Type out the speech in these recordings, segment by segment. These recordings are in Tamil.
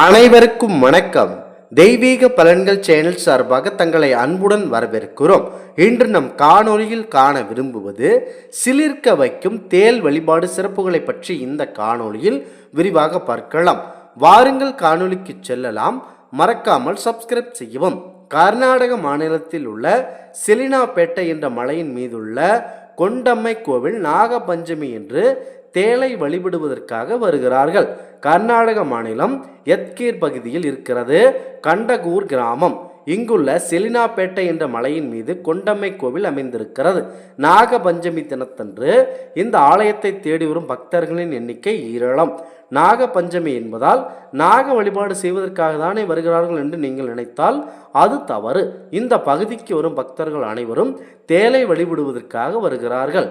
அனைவருக்கும் வணக்கம். தெய்வீக பலன்கள் சேனல் சார்பாக தங்களை அன்புடன் வரவேற்கிறோம். இன்று நம் காணொலியில் காண விரும்புவது சிலிர்க்க வைக்கும் தேல் வழிபாடு சிறப்புகளை பற்றி இந்த காணொளியில் விரிவாக பார்க்கலாம். வாருங்கள் காணொலிக்கு செல்லலாம். மறக்காமல் சப்ஸ்கிரைப் செய்யவும். கர்நாடக மாநிலத்தில் உள்ள செலினாபேட்டை என்ற மலையின் மீதுள்ள கொண்டம்மை கோவில் நாகபஞ்சமி என்று தேலை வழிபடுவதற்காக வருகிறார்கள். கர்நாடக மாநிலம் எத்கீர் பகுதியில் இருக்கிறது. கண்டகூர் கிராமம். இங்குள்ள செலினாப்பேட்டை என்ற மலையின் மீது கொண்டம்மை கோவில் அமைந்திருக்கிறது. நாகபஞ்சமி தினத்தன்று இந்த ஆலயத்தை தேடி வரும் பக்தர்களின் எண்ணிக்கை ஈரளம் நாகபஞ்சமி என்பதால் நாக வழிபாடு செய்வதற்காக தானே வருகிறார்கள் என்று நீங்கள் நினைத்தால் அது தவறு. இந்த பகுதிக்கு வரும் பக்தர்கள் அனைவரும் தேலை வழிபடுவதற்காக வருகிறார்கள்.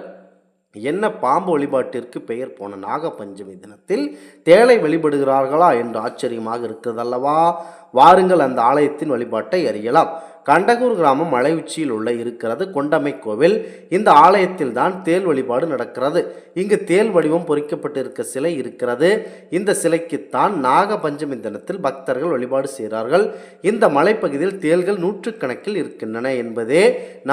என்ன பாம்பு வழிபாட்டிற்கு பெயர் போன நாகபஞ்சமி தினத்தில் தேலை வழிபடுகிறார்களா என்று ஆச்சரியமாக இருக்கிறதல்லவா? வாருங்கள் அந்த ஆலயத்தின் வழிபாட்டை அறியலாம். கண்டகூர் கிராமம் மலை உச்சியில் உள்ள இருக்கிறது கொண்டமை கோவில். இந்த ஆலயத்தில் தான் தேல் வழிபாடு நடக்கிறது. இங்கு தேல் வடிவம் பொறிக்கப்பட்டிருக்க சிலை இருக்கிறது. இந்த சிலைக்குத்தான் நாக பஞ்சமி தினத்தில் பக்தர்கள் வழிபாடு செய்கிறார்கள். இந்த மலைப்பகுதியில் தேல்கள் நூற்றுக்கணக்கில் இருக்கின்றன என்பதே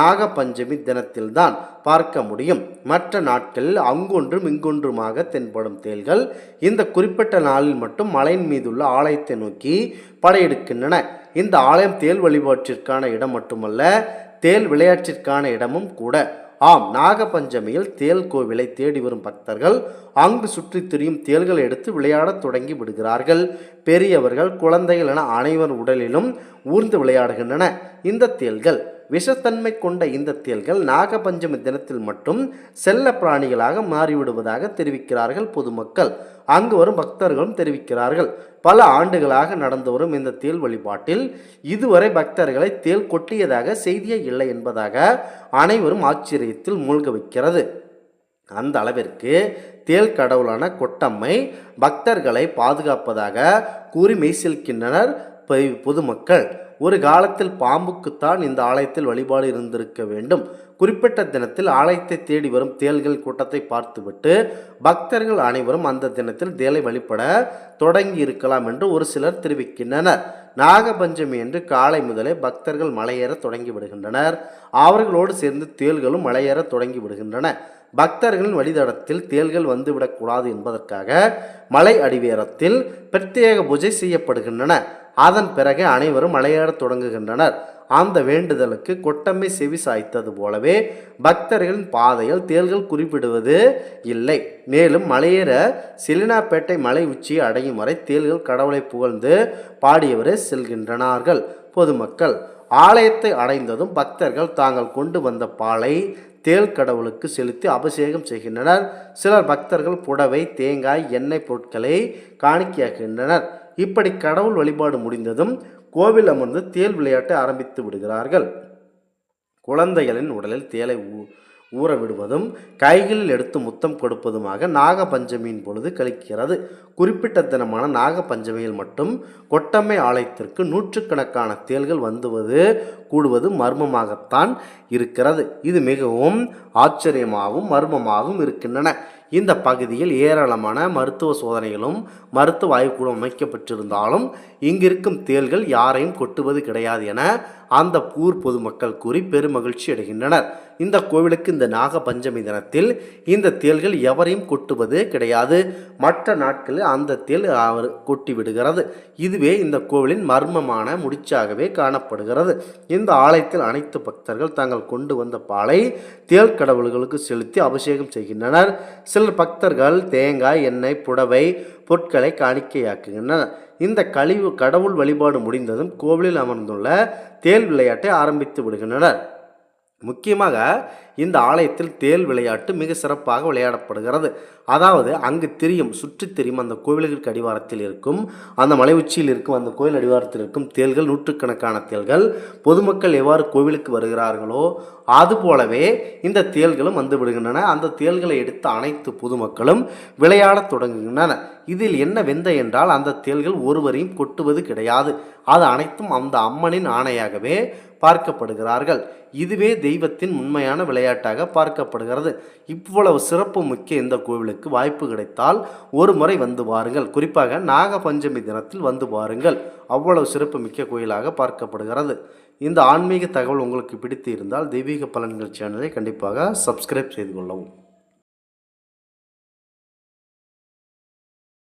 நாக பஞ்சமி தினத்தில்தான் பார்க்க முடியும். மற்ற நாட்களில் அங்கொன்றும் இங்கொன்றுமாக தென்படும் தேல்கள் இந்த குறிப்பிட்ட நாளில் மட்டும் மலையின் மீதுள்ள ஆலயத்தை நோக்கி படையெடுக்கின்றன. இந்த ஆலயம் தேல் வழிபாட்டிற்கான இடம் மட்டுமல்ல தேல் விளையாட்டிற்கான இடமும் கூட. ஆம் நாகபஞ்சமியில் தேல் கோவிலை தேடி வரும் பக்தர்கள் அங்கு சுற்றி திரியும் தேல்களை எடுத்து விளையாடத் தொடங்கி விடுகிறார்கள். பெரியவர்கள் குழந்தைகள் என அனைவர் உடலிலும் ஊர்ந்து விளையாடுகின்றன. இந்த தேல்கள் விஷத்தன்மை கொண்ட இந்த தேல்கள் நாகபஞ்சமி தினத்தில் மட்டும் செல்ல பிராணிகளாக மாறிவிடுவதாக தெரிவிக்கிறார்கள் பொதுமக்கள். அங்கு வரும் பக்தர்களும் தெரிவிக்கிறார்கள். பல ஆண்டுகளாக நடந்து வரும் இந்த தேல் வழிபாட்டில் இதுவரை பக்தர்களை தேல் கொட்டியதாக செய்தியே இல்லை என்பதாக அனைவரும் ஆச்சரியத்தில் மூழ்க வைக்கிறது. அந்த அளவிற்கு தேல் கடவுளான கொட்டம்மை பக்தர்களை பாதுகாப்பதாக கூறி மெய்சில்கின்றனர் பொதுமக்கள் ஒரு காலத்தில் பாம்புக்குத்தான் இந்த ஆலயத்தில் வழிபாடு இருந்திருக்க வேண்டும். குறிப்பிட்ட தினத்தில் ஆலயத்தை தேடி வரும் தேள்கள் கூட்டத்தை பார்த்துவிட்டு பக்தர்கள் அனைவரும் அந்த தினத்தில் தேலை வழிபட தொடங்கி இருக்கலாம் என்று ஒரு சிலர் தெரிவிக்கின்றனர். நாகபஞ்சமி என்று காலை முதலே பக்தர்கள் மலையேற தொடங்கி விடுகின்றனர். அவர்களோடு சேர்ந்து தேள்களும் மலையேற தொடங்கி விடுகின்றன. பக்தர்களின் வழிதடத்தில் தேள்கள் வந்துவிடக்கூடாது என்பதற்காக மலை அடிவேரத்தில் பிரத்யேக பூஜை செய்யப்படுகின்றன. அதன் பிறகு அனைவரும் மலையாடத் தொடங்குகின்றனர். அந்த வேண்டுதலுக்கு கொட்டம்மை செவி சாய்த்தது போலவே பக்தர்களின் பாதையில் தேள்கள் குறிப்பிடுவது இல்லை. மேலும் மலையேற செலினாப்பேட்டை மலை உச்சியை அடையும் வரை தேள்கள் கடவுளை புகழ்ந்து பாடியவரே செல்கின்றனார்கள். பொதுமக்கள் ஆலயத்தை அடைந்ததும் பக்தர்கள் தாங்கள் கொண்டு வந்த பாலை தேல் கடவுளுக்கு செலுத்தி அபிஷேகம் செய்கின்றனர். சிலர் பக்தர்கள் புடவை தேங்காய் எண்ணெய் பொருட்களை காணிக்கையாகின்றனர் இப்படி கடவுள் வழிபாடு முடிந்ததும் கோவில் அமர்ந்து தேல் விளையாட்டை ஆரம்பித்து விடுகிறார்கள். குழந்தைகளின் உடலில் தேலை ஊ ஊற விடுவதும் கைகளில் எடுத்து முத்தம் கொடுப்பதுமாக நாகபஞ்சமியின் பொழுது கழிக்கிறது. குறிப்பிட்ட தினமான நாகபஞ்சமியில் மட்டும் கொட்டம்மை ஆலயத்திற்கு நூற்றுக்கணக்கான தேள்கள் வந்துவது கூடுவது மர்மமாகத்தான் இருக்கிறது. இது மிகவும் ஆச்சரியமாகவும் மர்மமாகவும் இருக்கின்றன. இந்த பகுதியில் ஏராளமான மருத்துவ சோதனைகளும் மருத்துவ ஆய்வுக்கூடம் அமைக்கப்பட்டிருந்தாலும் இங்கிருக்கும் தேள்கள் யாரையும் கொட்டுவது கிடையாது என அந்த ஊர் பொதுமக்கள் கூறி பெருமகிழ்ச்சி அடைகின்றனர். இந்த கோவிலுக்கு இந்த நாக பஞ்சமி தினத்தில் இந்த தேள்கள் எவரையும் கொட்டுவது கிடையாது. மற்ற நாட்களில் அந்த தேள் அவர் கொட்டி விடுகிறது. இதுவே இந்த கோவிலின் மர்மமான முடிச்சாகவே காணப்படுகிறது. இந்த ஆலயத்தில் அனைத்து பக்தர்கள் தாங்கள் கொண்டு வந்த பாலை தேள் கடவுள்களுக்கு செலுத்தி அபிஷேகம் செய்கின்றனர். சிலர் பக்தர்கள் தேங்காய் எண்ணெய் புடவை பொருட்களை காணிக்கையாக்குகின்றனர். இந்த கழிவு கடவுள் வழிபாடு முடிந்ததும் கோவிலில் அமர்ந்துள்ள தேல் விளையாட்டை ஆரம்பித்து விடுகின்றனர். முக்கியமாக இந்த ஆலயத்தில் தேல் விளையாட்டு மிக சிறப்பாக விளையாடப்படுகிறது. அதாவது அங்கு தெரியும் சுற்றித் தெரியும் அந்த கோவில்களுக்கு அடிவாரத்தில் இருக்கும் அந்த மலை உச்சியில் இருக்கும் அந்த கோயில் அடிவாரத்தில் இருக்கும் தேள்கள் நூற்றுக்கணக்கான தேள்கள். பொதுமக்கள் எவ்வாறு கோவிலுக்கு வருகிறார்களோ அதுபோலவே இந்த தேள்களும் வந்து விடுகின்றன. அந்த தேள்களை எடுத்த அனைத்து பொதுமக்களும் விளையாடத் தொடங்குகின்றன. இதில் என்ன வெந்த என்றால் அந்த தேள்கள் ஒருவரையும் கொட்டுவது கிடையாது. அது அனைத்தும் அந்த அம்மனின் ஆணையாகவே பார்க்கப்படுகிறார்கள். இதுவே தெய்வத்தின் உண்மையான விளையாட்டு. விளையாட்டாக பார்க்கப்படுகிறது. இவ்வளவு சிறப்பு முக்கிய இந்த கோவிலுக்கு வாய்ப்பு கிடைத்தால் ஒரு முறை வந்து பாருங்கள் குறிப்பாக நாகபஞ்சமி தினத்தில் வந்து பாருங்கள் அவ்வளவு சிறப்பு மிக்க கோயிலாக பார்க்கப்படுகிறது. இந்த ஆன்மீக தகவல் உங்களுக்கு பிடித்து இருந்தால் தெய்வீக பலன்கள் சேனலை கண்டிப்பாக சப்ஸ்கிரைப் செய்து கொள்ளவும்.